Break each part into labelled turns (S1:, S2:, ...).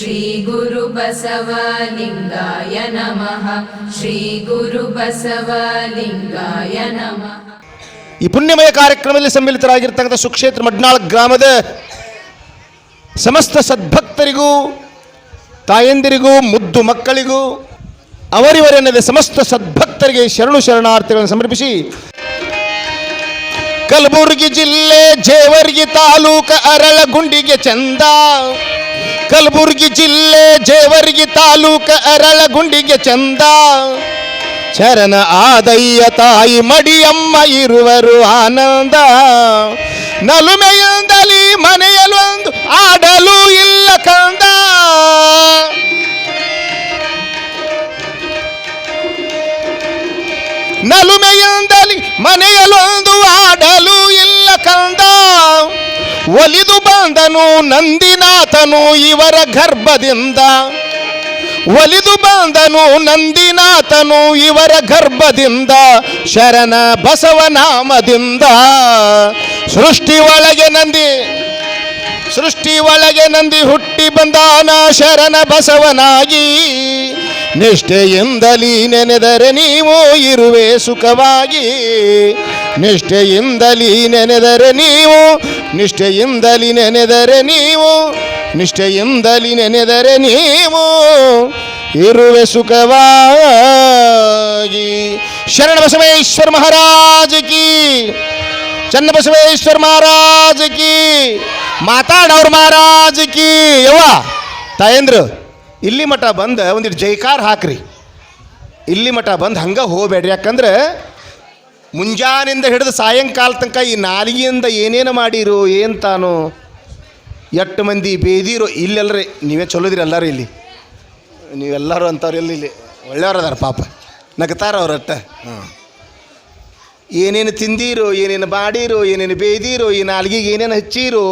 S1: श्रीगुरुबसवलिङ्गाय नमः श्रीगुरुबसवलिङ्गाय नमः
S2: ಈ ಪುಣ್ಯಮಯ ಕಾರ್ಯಕ್ರಮದಲ್ಲಿ ಸಮ್ಮಿಲಿತರಾಗಿರ್ತಕ್ಕಂಥ ಸುಕ್ಷೇತ್ರ ಮಡ್ನಾಳ್ ಗ್ರಾಮದ ಸಮಸ್ತ ಸದ್ಭಕ್ತರಿಗೂ ತಾಯಂದಿರಿಗೂ ಮುದ್ದು ಮಕ್ಕಳಿಗೂ ಅವರಿವರೆನ್ನದೆ ಸಮಸ್ತ ಸದ್ಭಕ್ತರಿಗೆ ಶರಣು ಶರಣಾರ್ಥಿಗಳನ್ನು ಸಮರ್ಪಿಸಿ ಕಲಬುರಗಿ ಜಿಲ್ಲೆ ಜೇವರ್ಗಿ ತಾಲೂಕ ಅರಳಗುಂಡಿಗೆ ಚಂದ ಕಲಬುರಗಿ ಜಿಲ್ಲೆ ಜೇವರ್ಗಿ ತಾಲೂಕ ಅರಳಗುಂಡಿಗೆ ಚಂದ. ಶರಣ ಆದಯ್ಯ ತಾಯಿ ಮಡಿಯಮ್ಮ ಇರುವರು ಆನಂದ. ನಲುಮೆಯಿಂದಲಿ ಮನೆಯಲ್ಲೊಂದು ಆಡಲು ಇಲ್ಲ ಕಂದ. ನಲುಮೆಯಿಂದಲಿ ಮನೆಯಲ್ಲೊಂದು ಆಡಲು ಇಲ್ಲ ಕಂದ. ಒಲಿದು ಬಂದನು, ನಂದಿನಾಥನು ಇವರ ಗರ್ಭದಿಂದ. ಒಲಿದು ಬಂದನು, ನಂದಿನಾಥನು ಇವರ ಗರ್ಭದಿಂದ. ಶರಣ ಬಸವನಾಮದಿಂದ ಸೃಷ್ಟಿ ಒಳಗೆ ನಂದಿ, ಸೃಷ್ಟಿ ಒಳಗೆ ನಂದಿ ಹುಟ್ಟಿ ಬಂದಾನ ಶರಣ ಬಸವನಾಗಿ. ನಿಷ್ಠೆಯಿಂದಲೀ ನೆನೆದರೆ ನೀವು ಇರುವೆ ಸುಖವಾಗಿ. ನಿಷ್ಠೆಯಿಂದಲೀ ನೆನೆದರೆ ನೀವು, ನಿಷ್ಠೆಯಿಂದಲಿ ನೆನೆದರೆ ನೀವು, ನಿಷ್ಠೆಯಿಂದಲಿ ನೆನೆದರೆ ನೀವು. ಇರುವೆ ಸುಖವಾಗಿ. ಶರಣ ಬಸವೇಶ್ವರ ಮಹಾರಾಜ ಕಿ. ಚನ್ನಬಸವೇಶ್ವರ ಮಹಾರಾಜ ಕಿ. ಮಾತಾಡವ್ರ ಮಹಾರಾಜ ಕಿ. ಯವ್ವ, ತಾಯಂದ್ರು, ಇಲ್ಲಿ ಮಠ ಬಂದು ಒಂದಿಟ್ಟು ಜೈಕಾರ ಹಾಕ್ರಿ. ಇಲ್ಲಿ ಮಠ ಬಂದು ಹಂಗೆ ಹೋಗಬೇಡ್ರಿ. ಯಾಕಂದ್ರೆ ಮುಂಜಾನಿಂದ ಹಿಡಿದು ಸಾಯಂಕಾಲ ತನಕ ಈ ನಾಲಿಗೆಯಿಂದ ಏನೇನು ಮಾಡಿರು ಏನು ತಾನು ಎಷ್ಟು ಮಂದಿ ಬೇದಿರು ಇಲ್ಲೆಲ್ಲರಿ ನೀವೇ ಚಲೋದಿರಿ ಎಲ್ಲರೂ ಇಲ್ಲಿ. ನೀವೆಲ್ಲರೂ ಅಂಥವ್ರು ಎಲ್ಲಿ ಇಲ್ಲಿ ಒಳ್ಳೆಯವ್ರು ಅದಾರ ಪಾಪ. ನಗ್ತಾರ ಅವ್ರಟ್ಟ ಹಾಂ. ಏನೇನು ತಿಂದೀರು, ಏನೇನು ಬಾಡಿರು ಏನೇನು ಬೇದೀರು, ಈ ನಾಲ್ಗಿಗೆ ಏನೇನು ಹಚ್ಚೀರು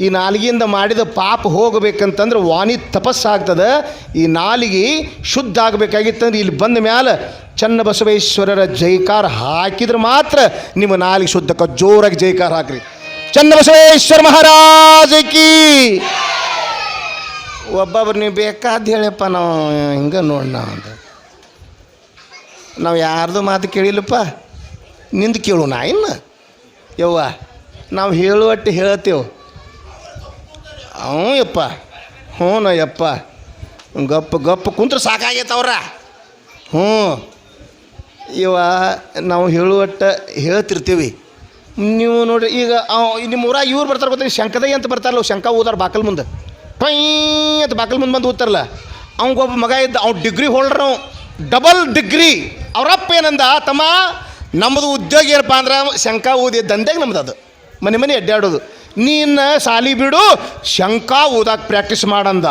S2: ಈ ನಾಲಿಗೆಯಿಂದ ಮಾಡಿದ ಪಾಪ ಹೋಗಬೇಕಂತಂದ್ರೆ ವಾಣಿ ತಪಸ್ಸಾಗ್ತದೆ. ಈ ನಾಲಿಗೆ ಶುದ್ಧ ಆಗಬೇಕಾಗಿತ್ತಂದ್ರೆ ಇಲ್ಲಿ ಬಂದ ಮ್ಯಾಲೆ ಚನ್ನ ಬಸವೇಶ್ವರರ ಜೈಕಾರ ಹಾಕಿದ್ರೆ ಮಾತ್ರ ನಿಮ್ಮ ನಾಲಿಗೆ ಶುದ್ಧಕ್ಕೆ ಜೋರಾಗಿ ಜೈಕಾರ ಹಾಕ್ರಿ. ಚನ್ನ ಬಸವೇಶ್ವರ ಮಹಾರಾಜ ಕಿ. ಒಬ್ಬೊಬ್ರು ನೀವು ಬೇಕಾದ ಹೇಳಪ್ಪ, ನಾವು ಹಿಂಗೆ ನೋಡಿ ನಾವು ಅಂತ. ನಾವು ಯಾರ್ದು ಮಾತು ಕೇಳಿಲ್ಲಪ್ಪ. ನಿಂದು ಕೇಳು ನಾ ಇನ್ನು. ಯವ್ವ, ನಾವು ಹೇಳುವಟ್ಟು ಹೇಳ್ತೇವೆ ಹ್ಞೂ ಯಪ್ಪ. ಹ್ಞೂ ಯಪ್ಪ. ಗಪ್ಪ ಗಪ್ಪ ಕುಂತ್ರೆ ಸಾಕಾಗೈತವ್ರ ಹ್ಞೂ. ಇವ ನಾವು ಹೇಳುವಟ್ಟ ಹೇಳ್ತಿರ್ತೀವಿ. ನೀವು ನೋಡ್ರಿ ಈಗ ನಿಮ್ಮ ಊರಾಗ ಇವ್ರು ಬರ್ತಾರೆ ಗೊತ್ತಾ ಶಂಕದೈ ಅಂತ ಬರ್ತಾರಲ್ಲ, ಶಂಕ ಓದಾರ ಬಾಕಲ್ ಮುಂದೆ. ಪೈ ಅಂತ ಬಾಕಲ್ ಮುಂದೆ ಬಂದು ಓದ್ತಾರಲ್ಲ ಅವ್ಗೊಬ್ಬ ಮಗ ಇದ್ದ, ಅವ್ನು ಡಿಗ್ರಿ ಹೋಲ್ಡ್ರ್ ಡಬಲ್ ಡಿಗ್ರಿ. ಅವರಪ್ಪ ಏನಂದ, ತಮ್ಮ ನಮ್ಮದು ಉದ್ಯೋಗ ಏನಪ್ಪ ಅಂದ್ರೆ, ಶಂಕ ಊದಿ ದಂಧೆಗೆ ನಮ್ದು ಅದು ಮನೆ ಮನೆ ಅಡ್ಡಾಡೋದು ನೀನು ಸಾಲಿ ಬಿಡು ಶಂಕ ಓದಾಕ ಪ್ರಾಕ್ಟೀಸ್ ಮಾಡಂದ.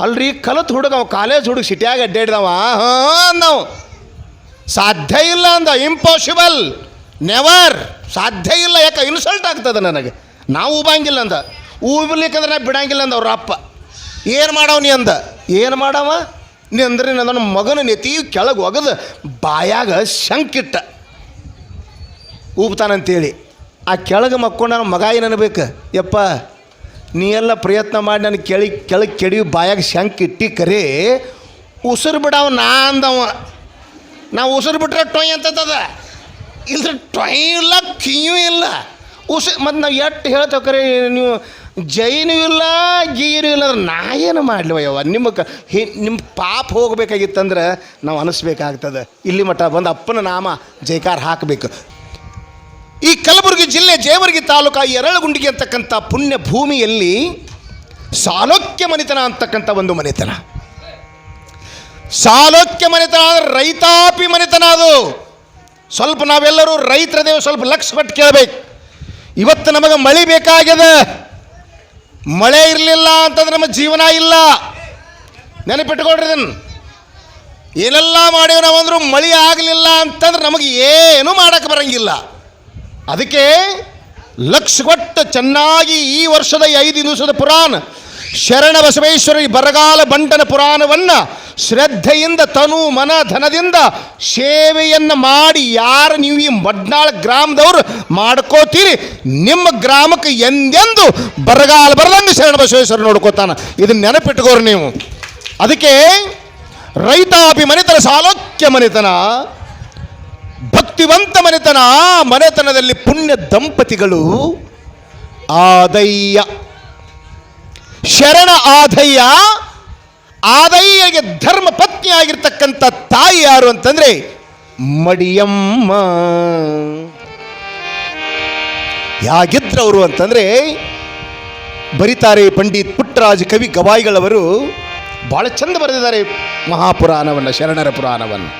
S2: ಅಲ್ರಿ, ಕಲತ್ ಹುಡುಗ ಅವ, ಕಾಲೇಜ್ ಹುಡುಗ ಸಿಟಿಯಾಗ ಅಡ್ಡಾಡಿದವ. ಹಾಂ ನಾವು ಸಾಧ್ಯ ಇಲ್ಲ ಅಂದ ಇಂಪಾಸಿಬಲ್ ನೆವರ್ ಸಾಧ್ಯ ಇಲ್ಲ, ಯಾಕೆ? ಇನ್ಸಲ್ಟ್ ಆಗ್ತದೆ ನನಗೆ. ನಾವು ಉಬಂಗಿಲ್ಲ ಅಂದ. ಊಬಲಿಕ್ಕಂದ್ರೆ ನಾ ಬಿಡಂಗಿಲ್ಲ ಅಂದ ಅವ್ರ ಅಪ್ಪ. ಏನು ಮಾಡವ ನೀ ಅಂದ? ಏನು ಮಾಡವ? ನೀ ಅಂದ್ರೆ ನನ್ನ ಮಗನ ನೆತಿ ಕೆಳಗೆ ಒಗದು ಬಾಯಾಗ ಶಂಕಿಟ್ಟ ಊಬ್ತಾನಂತೇಳಿ ಆ ಕೆಳಗೆ ಮಕ್ಕೊಂಡು ನನ್ನ ಮಗ ಏನು ಯಪ್ಪ, ನೀ ಎಲ್ಲ ಪ್ರಯತ್ನ ಮಾಡಿ ನನ್ನ ಕೆಳಿ ಕೆಳಗೆ ಕೆಡಿ ಬಾಯಾಗ ಶಂಕ್ ಇಟ್ಟಿ ಕರೆ, ಉಸಿರು ಬಿಡವ ನಾ ಅಂದವ. ನಾ ಉಸಿರು ಬಿಟ್ರೆ ಟೊಯ್ ಅಂತದ ಇಲ್ದ್ರೆ ಟೊಯ್ ಇಲ್ಲ ಕಿಯೂ ಇಲ್ಲ. ಉಸಿ ಮತ್ತು ನಾವು ಎಷ್ಟು ಹೇಳ್ತೇವೆ ಕರೆ, ನೀವು ಜೈನೂ ಇಲ್ಲ, ಗೀರು ಇಲ್ಲ ಅಂದ್ರೆ ನಾ ಏನು ಮಾಡ್ಲಿವ ಯವ್ವ? ನಿಮ್ಮ ಕ ಹಿ ನಿಮ್ಮ ಪಾಪ ಹೋಗ್ಬೇಕಾಗಿತ್ತಂದ್ರೆ ನಾವು ಅನಿಸ್ಬೇಕಾಗ್ತದೆ. ಇಲ್ಲಿ ಮಟ್ಟ ಬಂದು ಅಪ್ಪನ ನಾಮ ಜೈಕಾರ ಹಾಕಬೇಕು. ಈ ಕಲಬುರಗಿ ಜಿಲ್ಲೆ ಜೇವರ್ಗಿ ತಾಲೂಕು ಎರಳಗುಂಡಿಗೆ ಅಂತಕ್ಕಂಥ ಪುಣ್ಯ ಭೂಮಿಯಲ್ಲಿ ಸಾಲೋಕ್ಯ ಮನೆತನ ಅಂತಕ್ಕಂಥ ಒಂದು ಮನೆತನ. ಸಾಲೋಕ್ಯ ಮನೆತನ ರೈತಾಪಿ ಮನೆತನ ಅದು. ಸ್ವಲ್ಪ ನಾವೆಲ್ಲರೂ ರೈತರದೇವು ಸ್ವಲ್ಪ ಲಕ್ಷ ಪಟ್ಟು ಕೇಳಬೇಕು. ಇವತ್ತು ನಮಗೆ ಮಳೆ ಬೇಕಾಗ್ಯದ ಮಳೆ ಇರಲಿಲ್ಲ ಅಂತಂದ್ರೆ ನಮ್ಮ ಜೀವನ ಇಲ್ಲ. ನೆನಪಿಟ್ಕೊಳ್ರಿ ಇದನ್ನು. ಏನೆಲ್ಲ ಮಾಡೇವು ನಾವಂದ್ರೂ ಮಳೆ ಆಗಲಿಲ್ಲ ಅಂತಂದ್ರೆ ನಮಗೆ ಏನೂ ಮಾಡೋಕ್ಕೆ ಬರಂಗಿಲ್ಲ. ಅದಕ್ಕೆ ಲಕ್ಷ ಕೊಟ್ಟು ಚೆನ್ನಾಗಿ ಈ ವರ್ಷದ ಐದು ದಿವಸದ ಪುರಾಣ, ಶರಣ ಬಸವೇಶ್ವರಿ ಬರಗಾಲ ಬಂಟನ ಪುರಾಣವನ್ನು ಶ್ರದ್ಧೆಯಿಂದ, ತನು ಮನ ಧನದಿಂದ ಸೇವೆಯನ್ನು ಮಾಡಿ ಯಾರು ನೀವು ಈ ಮಡ್ನಾಳ ಗ್ರಾಮದವರು ಮಾಡ್ಕೋತೀರಿ, ನಿಮ್ಮ ಗ್ರಾಮಕ್ಕೆ ಎಂದೆಂದು ಬರಗಾಲ ಬರದಂಗೆ ಶರಣ ಬಸವೇಶ್ವರ ನೋಡ್ಕೋತಾನ. ಇದನ್ನ ನೆನಪಿಟ್ಕೋರಿ ನೀವು. ಅದಕ್ಕೆ ರೈತಾಪಿ ಮನೆತನ ಸಾಲೋಕ್ಯ ಮನೆತನ. ಭಕ್ತಿವಂತ ಮನೆತನ, ಆ ಮನೆತನದಲ್ಲಿ ಪುಣ್ಯ ದಂಪತಿಗಳು ಆದಯ್ಯ. ಶರಣ ಆದಯ್ಯ, ಆದಯ್ಯಗೆ ಧರ್ಮ ಪತ್ನಿ ತಾಯಿ ಯಾರು ಅಂತಂದ್ರೆ ಮಡಿಯಮ್ಮ. ಯಾಗಿದ್ರವರು ಅಂತಂದ್ರೆ ಬರಿತಾರೆ ಪಂಡಿತ್ ಪುಟ್ಟರಾಜ್ ಕವಿ ಗವಾಯಿಗಳವರು. ಬಹಳ ಚಂದ ಬರೆದಿದ್ದಾರೆ ಮಹಾಪುರಾಣವನ್ನು, ಶರಣರ ಪುರಾಣವನ್ನು.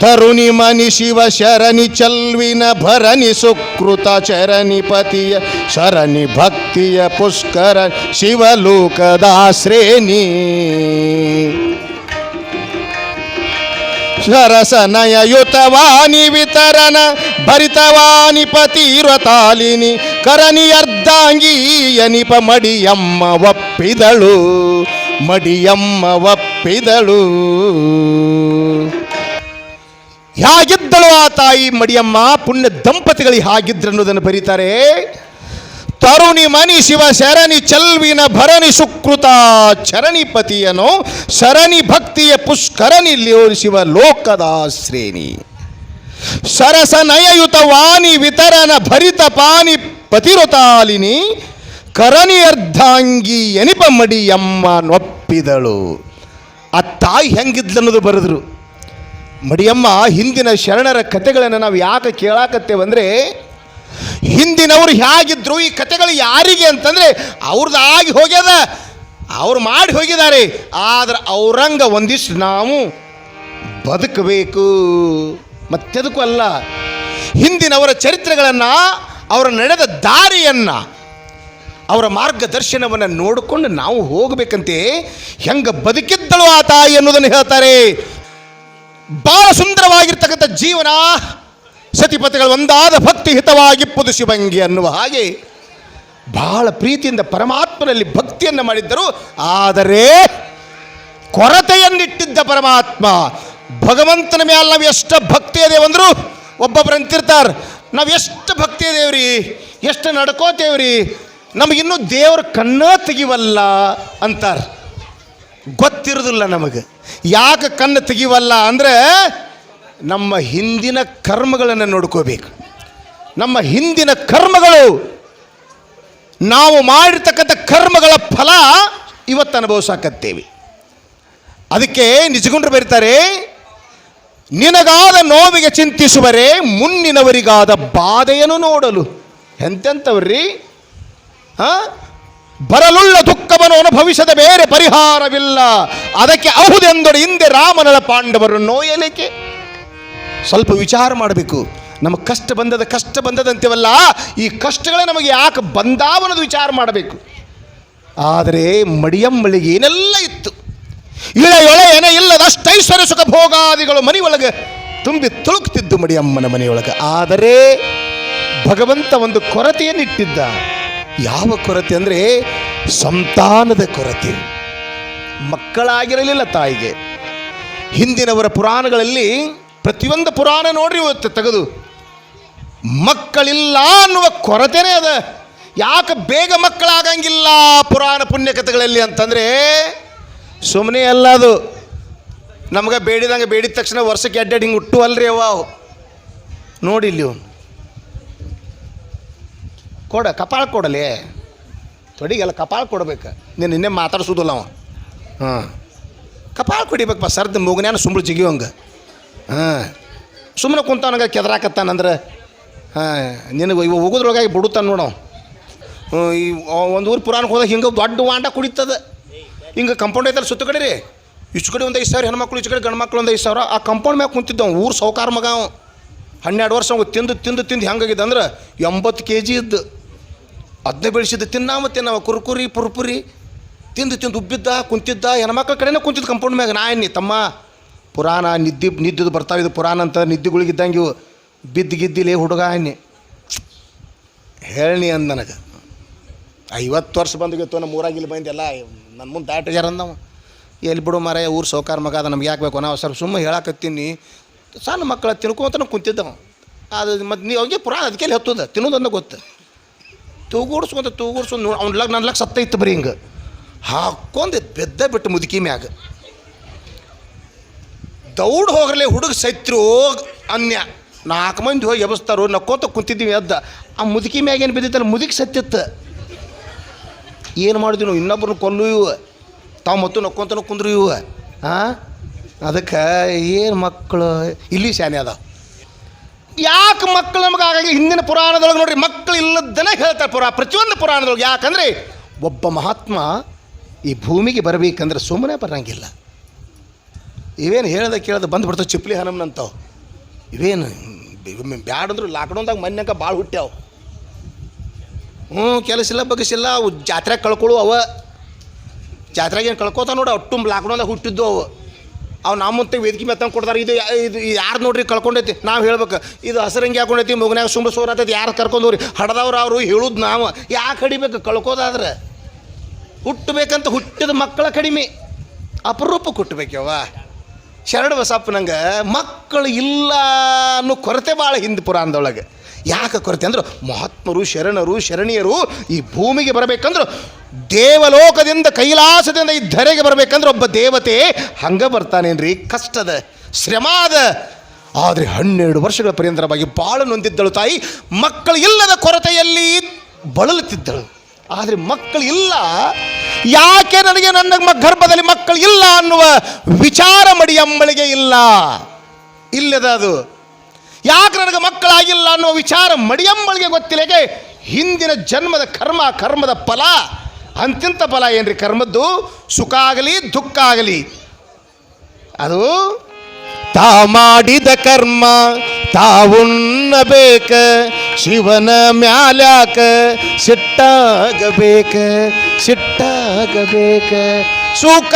S2: ತರುಣಿ ಮನಿ ಶಿವ ಶರಣಿ ಚಲ್ವಿನ ಭರಣಿ ಸುಕೃತ ಚರಣಿ ಪತಿಯ ಶರಣಿ ಭಕ್ತಿಯ ಪುಷ್ಕರ ಶಿವಲೋಕದಾಶ್ರೇಣಿ ಶರಸನಯ ಯುತವಾನಿ ವಿತರಣ ಭರಿತವಾನಿ ಪತಿರತಾಲಿನಿ ಕರನಿ ಅರ್ಧಾಂಗಿ ಎನಿಪ ಮಡಿಯಮ್ಮ ಒಪ್ಪಿದಳು ಮಡಿಯಮ್ಮ ಒಪ್ಪಿದಳು ಹೇಗಿದ್ದಳು ಆ ತಾಯಿ ಮಡಿಯಮ್ಮ? ಪುಣ್ಯ ದಂಪತಿಗಳು ಹೇಗಿದ್ರು ಅನ್ನೋದನ್ನು ಬರೀತಾರೆ. ತರುಣಿ ಮನಿ ಶಿವ ಶರಣಿ ಚಲ್ವಿನ ಭರಣಿ ಸುಕೃತ ಚರಣಿಪತಿಯನು ಶರಣಿ ಭಕ್ತಿಯ ಪುಷ್ಕರಣಿ ಶಿವ ಲೋಕದ ಶ್ರೇಣಿ. ಸರಸ ನಯಯುತ ವಾಣಿ ವಿತರಣ ಭರಿತ ಪಾನಿ ಪತಿರುತಾಲಿನಿ ಕರಣಿ ಅರ್ಧಾಂಗಿ ಎನಿಪ ಮಡಿಯಮ್ಮ ನೊಪ್ಪಿದಳು. ಆ ತಾಯಿ ಹೆಂಗಿದ್ಲನ್ನೋದು ಬರೆದ್ರು. ಮಡಿಯಮ್ಮ ಹಿಂದಿನ ಶರಣರ ಕತೆಗಳನ್ನು ನಾವು ಯಾಕೆ ಕೇಳಾಕತ್ತೇವಂದ್ರೆ ಹಿಂದಿನವರು ಹೇಗಿದ್ರು ಈ ಕತೆಗಳು ಯಾರಿಗೆ ಅಂತಂದರೆ ಅವ್ರದ್ದು ಆಗಿ ಹೋಗ್ಯದ, ಅವ್ರು ಮಾಡಿ ಹೋಗಿದ್ದಾರೆ, ಆದ್ರೆ ಅವರಂಗ ಒಂದಿಷ್ಟು ನಾವು ಬದುಕಬೇಕು. ಮತ್ತೆದಕ್ಕೂ ಅಲ್ಲ, ಹಿಂದಿನವರ ಚರಿತ್ರೆಗಳನ್ನು, ಅವರ ನಡೆದ ದಾರಿಯನ್ನು, ಅವರ ಮಾರ್ಗದರ್ಶನವನ್ನು ನೋಡಿಕೊಂಡು ನಾವು ಹೋಗಬೇಕಂತೆ. ಹೆಂಗೆ ಬದುಕಿದ್ದಳು ಆ ತಾಯಿ ಅನ್ನೋದನ್ನು ಹೇಳ್ತಾರೆ. ಬಹಳ ಸುಂದರವಾಗಿರ್ತಕ್ಕಂಥ ಜೀವನ ಸತಿಪತಿಗಳು ಒಂದಾದ ಭಕ್ತಿ ಹಿತವಾಗಿಪ್ಪುದು ಶಿವಂಗಿ ಅನ್ನುವ ಹಾಗೆ ಬಹಳ ಪ್ರೀತಿಯಿಂದ ಪರಮಾತ್ಮನಲ್ಲಿ ಭಕ್ತಿಯನ್ನು ಮಾಡಿದ್ದರು. ಆದರೆ ಕೊರತೆಯನ್ನಿಟ್ಟಿದ್ದ ಪರಮಾತ್ಮ, ಭಗವಂತನ ಮೇಲೆ ನಾವು ಎಷ್ಟು ಭಕ್ತಿ ಇದೆ ಅಂದರು ಒಬ್ಬೊಬ್ಬರು ಅಂತಿರ್ತಾರೆ, ನಾವು ಎಷ್ಟು ಭಕ್ತಿ ಇದೇವ್ರಿ ಎಷ್ಟು ನಡ್ಕೋತೇವ್ರಿ ನಮಗಿನ್ನೂ ದೇವ್ರ ಕಣ್ಣ ತೆಗಿವಲ್ಲ ಅಂತಾರೆ. ಗೊತ್ತಿರೋದಿಲ್ಲ ನಮಗೆ. ಯಾಕೆ ಕಣ್ಣು ತೆಗಿವಲ್ಲ ಅಂದರೆ ನಮ್ಮ ಹಿಂದಿನ ಕರ್ಮಗಳನ್ನು ನೋಡ್ಕೋಬೇಕು. ನಮ್ಮ ಹಿಂದಿನ ಕರ್ಮಗಳು ನಾವು ಮಾಡಿರ್ತಕ್ಕಂಥ ಕರ್ಮಗಳ ಫಲ ಇವತ್ತು ಅನುಭವಿಸಾಕತ್ತೇವೆ. ಅದಕ್ಕೆ ನಿಜಗುಂಡ್ರು ಬರೀತಾರೆ, ನಿನಗಾದ ನೋವಿಗೆ ಚಿಂತಿಸುವರೆ ಮುನ್ನಿನವರಿಗಾದ ಬಾಧೆಯನ್ನು ನೋಡಲು. ಎಂತೆಂಥವ್ರಿ ಆ? ಬರಲುಳ್ಳ ದುಃಖವನ್ನು ಅನುಭವಿಸದ ಬೇರೆ ಪರಿಹಾರವಿಲ್ಲ. ಅದಕ್ಕೆ ಅಹುದೆಂದೊಡೆ ಹಿಂದೆ ರಾಮನಳ ಪಾಂಡವರು ನೋಯಲಿಕ್ಕೆ. ಸ್ವಲ್ಪ ವಿಚಾರ ಮಾಡಬೇಕು. ನಮ್ಮ ಕಷ್ಟ ಬಂದದ ಕಷ್ಟ ಬಂದದಂತೀವಲ್ಲ, ಈ ಕಷ್ಟಗಳೇ ನಮಗೆ ಯಾಕೆ ಬಂದಾವನ್ನೋದು ವಿಚಾರ ಮಾಡಬೇಕು. ಆದರೆ ಮಡಿಯಮ್ಮಳಿಗೆ ಏನೆಲ್ಲ ಇತ್ತು. ಇಳೆಯೊಳೆ ಏನೇ ಇಲ್ಲದಷ್ಟು ಐಶ್ವರ್ಯ ಸುಖ ಭೋಗಾದಿಗಳು ಮನೆಯೊಳಗೆ ತುಂಬಿ ತುಳುಕ್ತಿದ್ದು ಮಡಿಯಮ್ಮನ ಮನೆಯೊಳಗೆ. ಆದರೆ ಭಗವಂತ ಒಂದು ಕೊರತೆಯನ್ನಿಟ್ಟಿದ್ದ. ಯಾವ ಕೊರತೆ ಅಂದರೆ ಸಂತಾನದ ಕೊರತೆ. ಮಕ್ಕಳಾಗಿರಲಿಲ್ಲ ತಾಯಿಗೆ. ಹಿಂದಿನವರ ಪುರಾಣಗಳಲ್ಲಿ ಪ್ರತಿಯೊಂದು ಪುರಾಣ ನೋಡ್ರಿ ಇವತ್ತು ತೆಗೆದು. ಮಕ್ಕಳಿಲ್ಲ ಅನ್ನುವ ಕೊರತೆನೇ ಅದ. ಯಾಕೆ ಬೇಗ ಮಕ್ಕಳಾಗಂಗಿಲ್ಲ ಪುರಾಣ ಪುಣ್ಯಕಥೆಗಳಲ್ಲಿ ಅಂತಂದರೆ ಸುಮ್ಮನೆ ಅಲ್ಲ ಅದು. ನಮ್ಗೆ ಬೇಡಿದಂಗೆ ಬೇಡಿದ ತಕ್ಷಣ ವರ್ಷಕ್ಕೆ ಅಡ್ಡಾಡಿ ಹಿಂಗೆ ಹುಟ್ಟು ಅಲ್ರಿ ಅವ. ನೋಡಿಲ್ಲಿ ಕೊಡ, ಕಪಾಳ ಕೊಡಲಿ. ತೊಡಿಗೆಲ್ಲ ಕಪಾಳ ಕೊಡ್ಬೇಕು. ನೀನು ನಿನ್ನೆ ಮಾತಾಡ್ಸೋದಿಲ್ಲ ಅವ. ಹಾಂ. ಕಪಾಳ ಕೊಡಿಬೇಕಪ್ಪ, ಸರ್ದು ಮುಗನ್ಯಾನ ಸುಮ್ಮನೆ ಜಿಗಿಯೋಂಗೆ ಹಾಂ. ಸುಮ್ಮನೆ ಕುಂತವನಾಗ ಕೆದರಾಕತ್ತಾನಂದ್ರೆ ಹಾಂ, ನಿನಗೆ ಇವ ಹೋಗೋದ್ರೊಳಗಾಗಿ ಬಿಡುತ್ತಾನ ನೋಡವ ಈ ಒಂದು ಊರು ಪುರಾಣಕ್ಕೆ ಹೋದಾಗ ಹಿಂಗೆ ದೊಡ್ಡ ವಾಂಡ ಕುಡಿತದ. ಹಿಂಗೆ ಕಂಪೌಂಡ್ ಐತಲ್ಲ ಸುತ್ತ ಕಡೆ ರೀ ಇಷ್ಟು ಕಡೆ ಒಂದು ಐದು ಸಾವಿರ ಹೆಣ್ಮಕ್ಳು, ಇಷ್ಟು ಕಡೆ ಗಂಡು ಮಕ್ಳು ಒಂದು ಐದು ಸಾವಿರ. ಆ ಕಂಪೌಂಡ್ ಮ್ಯಾಗ ಕುಂತಿದ್ದವ ಊರು ಸೌಕಾರ ಮಗ ಅವ. ಹನ್ನೆರಡು ವರ್ಷ ತಿಂದು ತಿಂದು ತಿಂದು ಹೆಂಗಾಗಿದೆ ಅಂದ್ರೆ ಎಂಬತ್ತು ಕೆ ಜಿ ಇದ್ದು. ಅದನ್ನೇ ಬೆಳೆಸಿದ್ದು ತಿನ್ನ ಮತ್ತೆ ನಾವು ಕುರುಕುರಿ, ಪುರುಪುರಿ, ತಿಂದು ತಿಂದು ಉಬ್ಬಿದ್ದ, ಕುಂತಿದ್ದ, ಹೆಣ್ಮಕ್ಳ ಕಡೆನೇ ಕುಂತಿದ್ದ ಕಂಪೌಂಡ್ ಮ್ಯಾಗ. ನಾ ಎನ್ನಿ ತಮ್ಮ ಪುರಾಣ ನಿದ್ದೆ ನಿದ್ದಿದ್ದು ಇದು ಪುರಾಣ ಅಂತ ನಿದ್ದೆಗಳಿಗಿದ್ದಂಗೆ ಇವು. ಬಿದ್ದು ಗಿದ್ದಿಲೆ ಹುಡುಗ ಅನ್ನಿ. ಹೇಳಿ ಅಂದ ನನಗೆ. ಐವತ್ತು ವರ್ಷ ಬಂದಿತ್ತು ನಮ್ಮ ಊರಾಗ ಇಲ್ಲಿ ಬಂದೆಲ್ಲ ನನ್ನ ಮುಂದೆ ದಾಟ ಜರ ಅಂದವ. ಎಲ್ಲಿ ಬಿಡು ಮರ ಊರು ಸೌಕಾರ ಮಗ ಅದ, ನಮ್ಗೆ ಯಾಕೆ ಬೇಕು? ನಾವು ಸ್ವಲ್ಪ ಸುಮ್ಮನೆ ಹೇಳಕತ್ತೀನಿ. ಸಣ್ಣ ಮಕ್ಕಳ ತಿನ್ಕೊಂತನ ಕುಂತಿದ್ದವ. ಅದು ಮತ್ತು ನೀವು ಹೋಗಿ ಪುರಾಣ ಅದಕ್ಕೆ ಹತ್ತದ? ತಿನ್ನೋದನ್ನ ಗೊತ್ತು. ತೂಗೂಡ್ಸ್ಕೊಂತ ತೂಗೂಡ್ಸ್ಕೊಂಡು ನೋಡಿ ಅವ್ನ ಲಗ್ ನನ್ನ ಲಗ್ ಸತ್ತ ಇತ್ತು ಬರೀ ಹಿಂಗೆ. ಹಾಕ್ಕೊಂಡು ಬೆದ್ದ ಬಿಟ್ಟು ಮುದುಕಿ ಮ್ಯಾಗ. ದೌಡ್ ಹೋಗ್ರಲೆ ಹುಡುಗ ಸತ್ರು ಅನ್ಯ. ನಾಲ್ಕು ಮಂದಿ ಹೋಗಿ ಎಬಸ್ತಾರು, ನಕ್ಕೋತ ಕುಂತಿದ್ದೀವಿ ಎದ್ದ ಆ ಮುದುಕಿ ಮ್ಯಾಗ ಏನು ಬಿದ್ದಿತ್ತಲ್ಲ ಮುದುಕಿ ಸತ್ತಿತ್ತು. ಏನು ಮಾಡಿದ್ವಿ ನಾವು? ಇನ್ನೊಬ್ರನ್ನ ಕೊಲ್ಲು ಇವ. ತಾವು ಮತ್ತು ನಕ್ಕೊಂತನೂ ಕುಂದ್ರು ಇವ. ಹಾಂ ಅದಕ್ಕೆ ಏನು ಮಕ್ಕಳು ಇಲ್ಲಿ ಶಾನೆ ಅದ ಯಾಕೆ ಮಕ್ಕಳು ನಮಗೆ ಹಾಗಾಗಿ ಹಿಂದಿನ ಪುರಾಣದೊಳಗೆ ನೋಡ್ರಿ ಮಕ್ಕಳು ಇಲ್ಲದನೇ ಹೇಳ್ತಾರೆ ಪುರಾ, ಪ್ರತಿಯೊಂದು ಪುರಾಣದೊಳಗೆ. ಯಾಕಂದರೆ ಒಬ್ಬ ಮಹಾತ್ಮ ಈ ಭೂಮಿಗೆ ಬರಬೇಕಂದ್ರೆ ಸುಮ್ಮನೆ ಬರಂಗಿಲ್ಲ. ಇವೇನು ಹೇಳ್ದ ಕೇಳ್ದ ಬಂದು ಬಿಡ್ತಾವೆ ಚಿಪ್ಲಿ ಹನಮ್ನಂತವು. ಇವೇನು ಬ್ಯಾಡಂದ್ರು ಲಾಕ್ಡೌನ್ದಾಗ ಮನ್ಯಾಗ ಭಾಳ ಹುಟ್ಟ್ಯಾವ. ಹ್ಞೂ, ಕೆಲಸ ಇಲ್ಲ ಬಗ್ಸಿಲ್ಲ ಅವು ಜಾತ್ರೆ ಕಳ್ಕೊಳ್ಳು ಅವ. ಜಾತ್ರೆಗೆ ಏನು ಕಳ್ಕೊತ ನೋಡಿ ತುಂಬ ಲಾಕ್ಡೌನ್ದಾಗ ಹುಟ್ಟಿದ್ದು ಅವು. ಅವು ನಮ್ಮ ವೇದಿಕೆ ಮೇಲೆ ಕೊಡ್ತಾರೆ. ಇದು ಇದು ಯಾರು ನೋಡ್ರಿ ಕಳ್ಕೊಂಡೈತಿ? ನಾವು ಹೇಳ್ಬೇಕು. ಇದು ಹಸರಂಗಿ ಹಾಕೊಂಡೈತಿ, ಮಗನ್ಯಾಗ ಸುಮ್ಮ ಸೋರಾತೈತಿ ಯಾರು ಕರ್ಕೊಂಡವ್ರಿ ಹಡದವ್ರು ಅವರು ಹೇಳುದು ನಾವು. ಯಾಕೆ ಹಡಿಬೇಕು? ಕಳ್ಕೋದಾದ್ರೆ. ಹುಟ್ಟಬೇಕಂತ ಹುಟ್ಟಿದ ಮಕ್ಕಳ ಕಡಿಮೆ. ಅಪರೂಪಕ್ಕೆ ಹುಟ್ಟಬೇಕವ್ವ ಶರಣ ಬಸಪ್ಪನಂಗೆ ಮಕ್ಕಳು ಇಲ್ಲ ಅನ್ನೋ ಕೊರತೆ ಭಾಳ ಹಿಂದೆ ಪುರಾಣದೊಳಗೆ. ಯಾಕೆ ಕೊರತೆ ಅಂದ್ರೆ ಮಹಾತ್ಮರು, ಶರಣರು, ಶರಣಿಯರು ಈ ಭೂಮಿಗೆ ಬರಬೇಕಂದ್ರೆ ದೇವಲೋಕದಿಂದ, ಕೈಲಾಸದಿಂದ ಈ ಧರೆಗೆ ಬರಬೇಕಂದ್ರೆ ಒಬ್ಬ ದೇವತೆ ಹಂಗೆ ಬರ್ತಾನೇನ್ರಿ? ಕಷ್ಟದ ಶ್ರಮ ಅದ ಆದರೆ ಹನ್ನೆರಡು ವರ್ಷಗಳ ಪರ್ಯಂತರವಾಗಿ ಭಾಳ ನೊಂದಿದ್ದಳು ತಾಯಿ. ಮಕ್ಕಳು ಇಲ್ಲದ ಕೊರತೆಯಲ್ಲಿ ಬಳಲುತ್ತಿದ್ದಳು. ಆದರೆ ಮಕ್ಕಳು ಇಲ್ಲ. ಯಾಕೆ ನನಗೆ ನನ್ನ ಗರ್ಭದಲ್ಲಿ ಮಕ್ಕಳು ಇಲ್ಲ ಅನ್ನುವ ವಿಚಾರ ಮಡಿಯಮ್ಮಳಿಗೆ ಇಲ್ಲ. ಇಲ್ಲದ ಅದು. ಯಾಕೆ ನನಗೆ ಮಕ್ಕಳಾಗಿಲ್ಲ ಅನ್ನೋ ವಿಚಾರ ಮಡಿಯಮ್ಮಳಿಗೆ ಗೊತ್ತಿಲ್ಲಗೆ ಹಿಂದಿನ ಜನ್ಮದ ಕರ್ಮ, ಕರ್ಮದ ಫಲ, ಅಂತಿಂತ ಫಲ ಏನ್ರಿ ಕರ್ಮದ್ದು? ಸುಖ ಆಗಲಿ, ದುಃಖ ಆಗಲಿ. ಅದು ತಾ ಮಾಡಿದ ಕರ್ಮ ತಾವುಣ್ಣಬೇಕ ಶಿವನ ಮ್ಯಾಲ್ಯಾಕ ಸಿಟ್ಟಾಗಬೇಕ ಸಿಟ್ಟಾಗಬೇಕ. ಸುಖ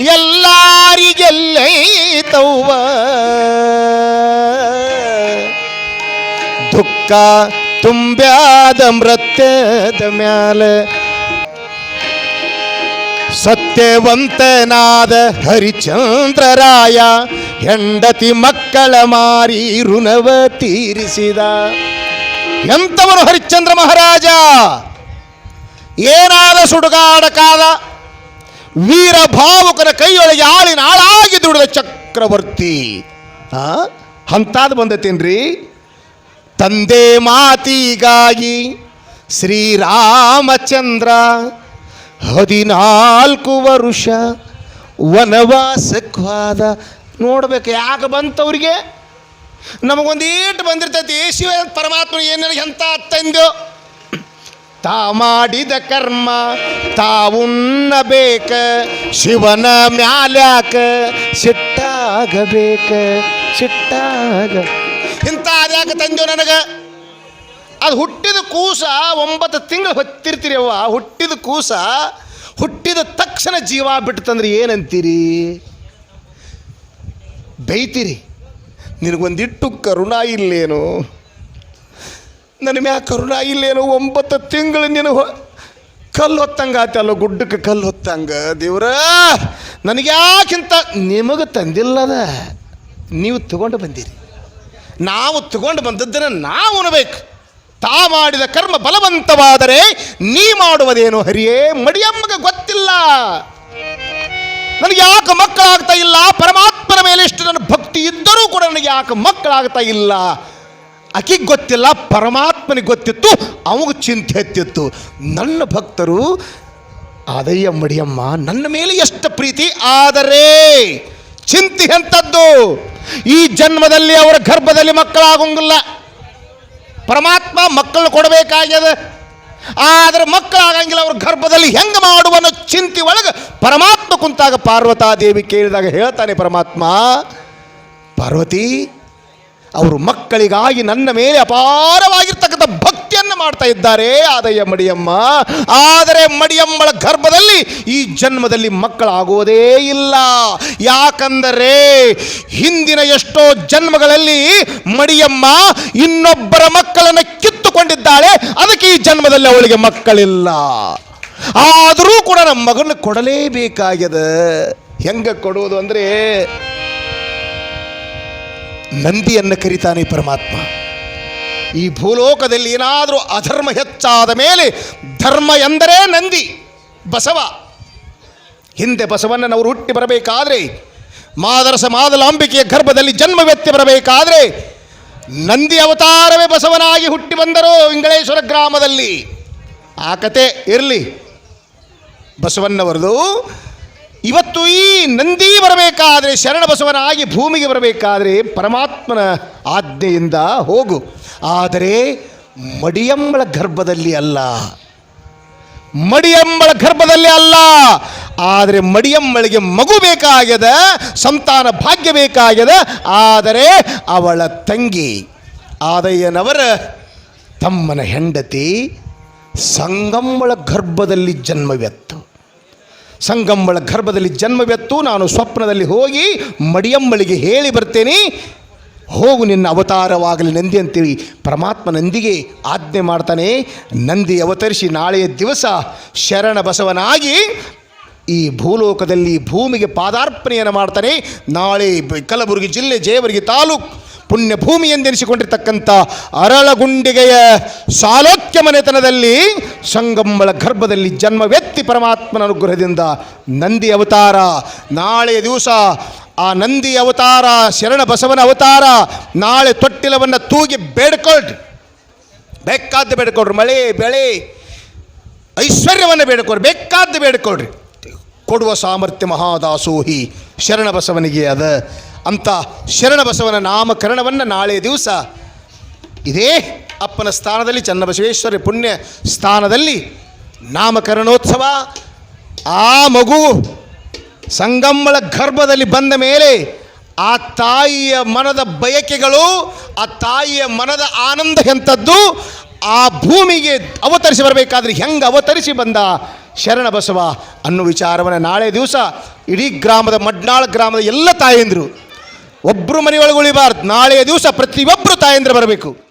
S2: ಎಲ್ಲಾರಿಗೆಲ್ಲೈತವ್ವ ದುಃಖ ತುಂಬ್ಯಾದ ಮೃತ್ಯದ ಮ್ಯಾಲ ಸತ್ಯವಂತನಾದ ಹರಿಚಂದ್ರರಾಯ ಹೆಂಡತಿ ಮಕ್ಕಳ ಮಾರಿ ಋಣವ ತೀರಿಸಿದ. ಎಂಥವನು ಹರಿಶ್ಚಂದ್ರ ಮಹಾರಾಜ? ಏನಾದ ಸುಡುಗಾಡಕಾದ ವೀರ ಭಾವುಕನ ಕೈಯೊಳಗೆ ಆಳಿನ ಆಳಾಗಿ ದುಡಿದ ಚಕ್ರವರ್ತಿ. ಆ? ಅಂತಾದ ಬಂದತೇನ್ರಿ? ತಂದೆ ಮಾತಿಗಾಗಿ ಶ್ರೀರಾಮಚಂದ್ರ ಹದಿನಾಲ್ಕು ವರುಷ ವನವಾಸಕ್ವಾದ ನೋಡ್ಬೇಕು, ಯಾಕೆ ಬಂತವ್ರಿಗೆ? ನಮಗೊಂದೇಟು ಬಂದಿರ್ತೈತಿ, ಶಿವ ಪರಮಾತ್ಮ ಏನು ಎಂಥ ತಂದೆಯೋ ತಾ ಮಾಡಿದ ಕರ್ಮ ತಾವುಣ್ಣಬೇಕ ಶಿವನ ಮ್ಯಾಲ್ಯಾಕ ಸಿಟ್ಟಾಗಬೇಕ, ಸಿಟ್ಟಾಗ. ಇಂಥ ಅದ್ಯಾಕೆ ತಂದೆಯೋ ನನಗೆ? ಅದು ಹುಟ್ಟಿದ ಕೂಸ ಒಂಬತ್ತು ತಿಂಗಳು ಹೊತ್ತಿರ್ತೀರಿ ಅವ್ವ. ಹುಟ್ಟಿದ ಕೂಸ ಹುಟ್ಟಿದ ತಕ್ಷಣ ಜೀವ ಬಿಡ್ತಂದ್ರೆ ಏನಂತೀರಿ? ಬೈತೀರಿ ನಿನಗೊಂದಿಟ್ಟು ಕರುಣ ಇಲ್ಲೇನು? ನನ್ನ ಮ್ಯಾಗ ಕರುಣ ಇಲ್ಲೇನು ಒಂಬತ್ತು ತಿಂಗಳು ನೀನು ಕಲ್ಲು ಹೊತ್ತಂಗೆ ಆತಲ್ಲ ಗುಡ್ಡಕ್ಕೆ ಕಲ್ಲು ಹೊತ್ತಂಗ. ದೇವ್ರ, ನನಗೆ ಯಾಕಿಂತ ನಿಮಗೆ ತಂದಿಲ್ಲದ? ನೀವು ತಗೊಂಡು ಬಂದಿರಿ. ನಾವು ತಗೊಂಡು ಬಂದದ್ದನ್ನು ನಾವು ಉಣಬೇಕು. ತಾ ಮಾಡಿದ ಕರ್ಮ ಬಲವಂತವಾದರೆ ನೀ ಮಾಡುವುದೇನು? ಹರಿಯೇ, ಮಡಿಯಮ್ಮಗೆ ಗೊತ್ತಿಲ್ಲ. ನನಗೆ ಯಾಕೆ ಮಕ್ಕಳಾಗ್ತಾ ಇಲ್ಲ? ಪರಮಾತ್ಮನ ಮೇಲೆ ಇಷ್ಟು ನನ್ನ ಭಕ್ತಿ ಇದ್ದರೂ ಕೂಡ ನನಗೆ ಯಾಕೆ ಮಕ್ಕಳಾಗ್ತಾ ಇಲ್ಲ? ಆಕಿಗೆ ಗೊತ್ತಿಲ್ಲ, ಪರಮಾತ್ಮನಿಗೆ ಗೊತ್ತಿತ್ತು, ಅವಾಗ ಚಿಂತೆ ಎತ್ತಿತ್ತು. ನನ್ನ ಭಕ್ತರು, ಆದಯ್ಯ ಮಡಿಯಮ್ಮ, ನನ್ನ ಮೇಲೆ ಎಷ್ಟು ಪ್ರೀತಿ, ಆದರೆ ಚಿಂತೆ ಎಂಥದ್ದು ಈ ಜನ್ಮದಲ್ಲಿ ಅವರ ಗರ್ಭದಲ್ಲಿ ಮಕ್ಕಳಾಗಂಗಿಲ್ಲ. ಪರಮಾತ್ಮ ಮಕ್ಕಳು ಕೊಡಬೇಕಾಗ್ಯದ. ಆದರೆ ಮಕ್ಕಳಾಗಂಗಿಲ್ಲ, ಅವ್ರ ಗರ್ಭದಲ್ಲಿ ಹೆಂಗೆ ಮಾಡುವ ಅನ್ನೋ ಚಿಂತೆ ಒಳಗೆ ಪರಮಾತ್ಮ ಕುಂತಾಗ ಪಾರ್ವತಾದೇವಿ ಕೇಳಿದಾಗ ಹೇಳ್ತಾನೆ ಪರಮಾತ್ಮ, ಪಾರ್ವತಿ ಅವರು ಮಕ್ಕಳಿಗಾಗಿ ನನ್ನ ಮೇಲೆ ಅಪಾರವಾಗಿರ್ತಕ್ಕಂಥ ಭಕ್ತಿಯನ್ನು ಮಾಡ್ತಾ ಇದ್ದಾರೆ. ಆದಯ್ಯ ಮಡಿಯಮ್ಮ, ಆದರೆ ಮಡಿಯಮ್ಮಳ ಗರ್ಭದಲ್ಲಿ ಈ ಜನ್ಮದಲ್ಲಿ ಮಕ್ಕಳಾಗುವುದೇ ಇಲ್ಲ. ಯಾಕಂದರೆ ಹಿಂದಿನ ಎಷ್ಟೋ ಜನ್ಮಗಳಲ್ಲಿ ಮಡಿಯಮ್ಮ ಇನ್ನೊಬ್ಬರ ಮಕ್ಕಳನ್ನು ಕಿತ್ತುಕೊಂಡಿದ್ದಾಳೆ. ಅದಕ್ಕೆ ಈ ಜನ್ಮದಲ್ಲಿ ಅವಳಿಗೆ ಮಕ್ಕಳಿಲ್ಲ. ಆದರೂ ಕೂಡ ನಮ್ಮ ಮಗನ ಕೊಡಲೇಬೇಕಾಗ್ಯದ. ಹೆಂಗೆ ಕೊಡುವುದು ಅಂದರೆ ನಂದಿಯನ್ನು ಕರಿತಾನೆ ಪರಮಾತ್ಮ. ಈ ಭೂಲೋಕದಲ್ಲಿ ಏನಾದರೂ ಅಧರ್ಮ ಹೆಚ್ಚಾದ ಮೇಲೆ ಧರ್ಮ ಎಂದರೆ ನಂದಿ, ಬಸವ. ಹಿಂದೆ ಬಸವಣ್ಣನವರು ಹುಟ್ಟಿ ಬರಬೇಕಾದ್ರೆ, ಮಾದರಸ ಮಾದಲಾಂಬಿಕೆಯ ಗರ್ಭದಲ್ಲಿ ಜನ್ಮವೆತ್ತಿ ಬರಬೇಕಾದ್ರೆ, ನಂದಿ ಅವತಾರವೇ ಬಸವನಾಗಿ ಹುಟ್ಟಿ ಬಂದರು ಇಂಗಳೇಶ್ವರ ಗ್ರಾಮದಲ್ಲಿ. ಆ ಕತೆ ಇರಲಿ. ಬಸವಣ್ಣವರದು ಇವತ್ತು ಈ ನಂದಿ ಬರಬೇಕಾದ್ರೆ ಶರಣ ಬಸವನಾಗಿ ಭೂಮಿಗೆ ಬರಬೇಕಾದ್ರೆ ಪರಮಾತ್ಮನ ಆಜ್ಞೆಯಿಂದ ಹೋಗು. ಆದರೆ ಮಡಿಯಂಬಳ ಗರ್ಭದಲ್ಲಿ ಅಲ್ಲ. ಮಡಿಯಂಬಳ ಗರ್ಭದಲ್ಲಿ ಅಲ್ಲ. ಆದರೆ ಮಡಿಯಮ್ಮಳಿಗೆ ಮಗು ಬೇಕಾಗ್ಯದ, ಸಂತಾನ ಭಾಗ್ಯ ಬೇಕಾಗ್ಯದ, ಆದರೆ ಅವಳ ತಂಗಿ ಆದಯ್ಯನವರ ತಮ್ಮನ ಹೆಂಡತಿ ಸಂಗಮ್ಮಳ ಗರ್ಭದಲ್ಲಿ ಜನ್ಮವೆತ್ತು. ಸಂಗಮ್ಮಳ ಗರ್ಭದಲ್ಲಿ ಜನ್ಮವೆತ್ತು ನಾನು ಸ್ವಪ್ನದಲ್ಲಿ ಹೋಗಿ ಮಡಿಯಮ್ಮಳಿಗೆ ಹೇಳಿ ಬರ್ತೇನೆ, ಹೋಗು ನಿನ್ನ ಅವತಾರವಾಗಲಿ ನಂದಿ ಅಂತೇಳಿ ಪರಮಾತ್ಮ ನಂದಿಗೆ ಆಜ್ಞೆ ಮಾಡ್ತಾನೆ. ನಂದಿ ಅವತರಿಸಿ ನಾಳೆಯ ದಿವಸ ಶರಣ ಬಸವನಾಗಿ ಈ ಭೂಲೋಕದಲ್ಲಿ ಭೂಮಿಗೆ ಪಾದಾರ್ಪಣೆಯನ್ನು ಮಾಡ್ತಾನೆ. ನಾಳೆ ಕಲಬುರಗಿ ಜಿಲ್ಲೆ ಜೇವರ್ಗಿ ತಾಲೂಕು ಪುಣ್ಯ ಭೂಮಿ ಎಂದೆನಿಸಿಕೊಂಡಿರ್ತಕ್ಕಂಥ ಅರಳಗುಂಡಿಗೆಯ ಸಾಲೋಕ್ಯ ಮನೆತನದಲ್ಲಿ ಸಂಗಮ್ಮಳ ಗರ್ಭದಲ್ಲಿ ಜನ್ಮವೆತ್ತಿ ಪರಮಾತ್ಮನ ಅನುಗ್ರಹದಿಂದ ನಂದಿ ಅವತಾರ. ನಾಳೆಯ ದಿವಸ ಆ ನಂದಿ ಅವತಾರ, ಶರಣ ಬಸವನ ಅವತಾರ, ನಾಳೆ ತೊಟ್ಟಿಲವನ್ನು ತೂಗಿ ಬೇಡ್ಕೊಳ್ರಿ. ಬೇಕಾದ್ದು ಬೇಡ್ಕೊಳ್ರಿ, ಮಳೆ, ಬೆಳೆ, ಐಶ್ವರ್ಯವನ್ನು ಬೇಡ್ಕೊಳ್ರಿ, ಬೇಕಾದ್ದು ಬೇಡ್ಕೊಳ್ರಿ. ಕೊಡುವ ಸಾಮರ್ಥ್ಯ ಮಹಾದಾಸೋಹಿ, ಶರಣ ಬಸವನಿಗೆ ಅದ. ಅಂತ ಶರಣ ಬಸವನ ನಾಮಕರಣವನ್ನು ನಾಳೆ ದಿವಸ ಇದೇ ಅಪ್ಪನ ಸ್ಥಾನದಲ್ಲಿ ಚನ್ನಬಸವೇಶ್ವರಿ ಪುಣ್ಯ ಸ್ಥಾನದಲ್ಲಿ ನಾಮಕರಣೋತ್ಸವ. ಆ ಮಗು ಸಂಗಮ್ಮಳ ಗರ್ಭದಲ್ಲಿ ಬಂದ ಮೇಲೆ ಆ ತಾಯಿಯ ಮನದ ಬಯಕೆಗಳು, ಆ ತಾಯಿಯ ಮನದ ಆನಂದ ಎಂಥದ್ದು ಆ ಭೂಮಿಗೆ ಅವತರಿಸಿ ಬರಬೇಕಾದ್ರೆ ಹೆಂಗೆ ಅವತರಿಸಿ ಬಂದ ಶರಣ ಬಸವ ಅನ್ನೋ ವಿಚಾರವನ್ನು ನಾಳೆ ದಿವಸ ಇಡೀ ಗ್ರಾಮದ ಮಡ್ನಾಳ ಗ್ರಾಮದ ಎಲ್ಲ ತಾಯಂದರು ಒಬ್ಬರು ಮನೆಯೊಳಗೆ ಉಳಿಬಾರ್ದು. ನಾಳೆಯ ದಿವಸ ಪ್ರತಿಯೊಬ್ಬರು ತಾಯಂದ್ರೆ ಬರಬೇಕು.